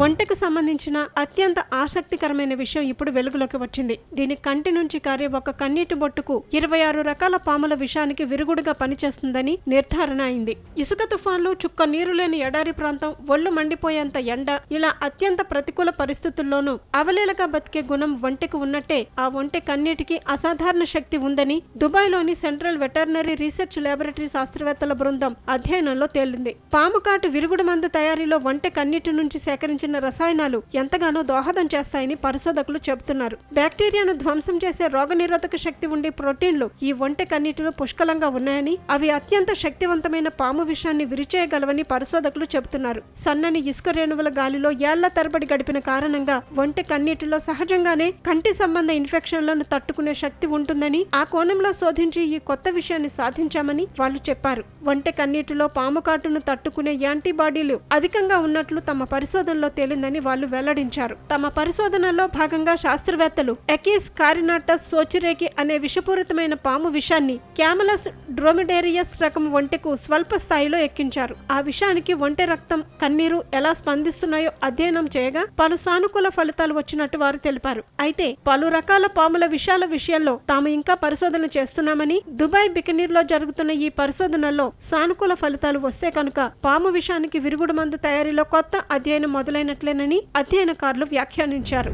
వంటకు సంబంధించిన అత్యంత ఆసక్తికరమైన విషయం ఇప్పుడు వెలుగులోకి వచ్చింది. దీని కంటి నుంచి కారే ఒక కన్నీటి బొట్టుకు ఇరవై ఆరు రకాల పాముల విషానికి విరుగుడుగా పనిచేస్తుందని నిర్ధారణ అయింది. ఇసుక తుఫాన్లు చుక్క నీరు లేని ఎడారి ప్రాంతం ఒళ్ళు మండిపోయేంత ఎండ ఇలా అత్యంత ప్రతికూల పరిస్థితుల్లోనూ అవలీలగా బతికే గుణం ఒంటెకు ఉన్నట్టే ఆ ఒంటె కన్నీటికి అసాధారణ శక్తి ఉందని దుబాయ్లోని సెంట్రల్ వెటర్నరీ రీసెర్చ్ ల్యాబొరేటరీ శాస్త్రవేత్తల బృందం అధ్యయనంలో తేలింది. పాము కాటు విరుగుడు మందు తయారీలో వంట కన్నీటి నుంచి సేకరించిన రసాయనాలు ఎంతగానో దోహదం చేస్తాయని పరిశోధకులు చెబుతున్నారు. బ్యాక్టీరియాను ధ్వంసం చేసే రోగనిరోధక శక్తి ఉండే ప్రోటీన్లు ఈ ఒంటె కన్నీటిలో పుష్కలంగా ఉన్నాయని అవి అత్యంత శక్తివంతమైన పాము విషాన్ని విరిచేయగలవని పరిశోధకులు చెబుతున్నారు. సన్నని ఇసుక రేణువుల గాలిలో ఏళ్ళ తరబడి గడిపిన కారణంగా ఒంటె కన్నీటిలో సహజంగానే కంటి సంబంధ ఇన్ఫెక్షన్లను తట్టుకునే శక్తి ఉంటుందని ఆ కోణంలో శోధించి ఈ కొత్త విషయాన్ని సాధించామని వాళ్ళు చెప్పారు. వంట కన్నీటిలో పాము కాటును తట్టుకునే యాంటీబాడీలు అధికంగా ఉన్నట్లు తమ పరిశోధనలో తేలిందని వాళ్ళు వెల్లడించారు. తమ పరిశోధనలో భాగంగా శాస్త్రవేత్తలు ఎకీస్ కారినాటస్ సోచిరేకి అనే విషపూరితమైన పాము విషాన్ని క్యామలస్ డ్రోమిడేరియస్ రకం ఒంటెకు స్వల్ప స్థాయిలో ఎక్కించారు. ఆ విషానికి ఒంటె రక్తం కన్నీరు ఎలా స్పందిస్తున్నాయో అధ్యయనం చేయగా పలు సానుకూల ఫలితాలు వచ్చినట్టు వారు తెలిపారు. అయితే పలు రకాల పాముల విషయాల విషయంలో తాము ఇంకా పరిశోధన చేస్తున్నామని దుబాయ్ బికనీర్లో జరుగుతున్న ఈ పరిశోధనల్లో సానుకూల ఫలితాలు వస్తే కనుక పాము విషానికి విరుగుడు మందు తయారీలో కొత్త అధ్యయనం మొదలైన చేయనట్లేనని అధ్యయనకారులు వ్యాఖ్యానించారు.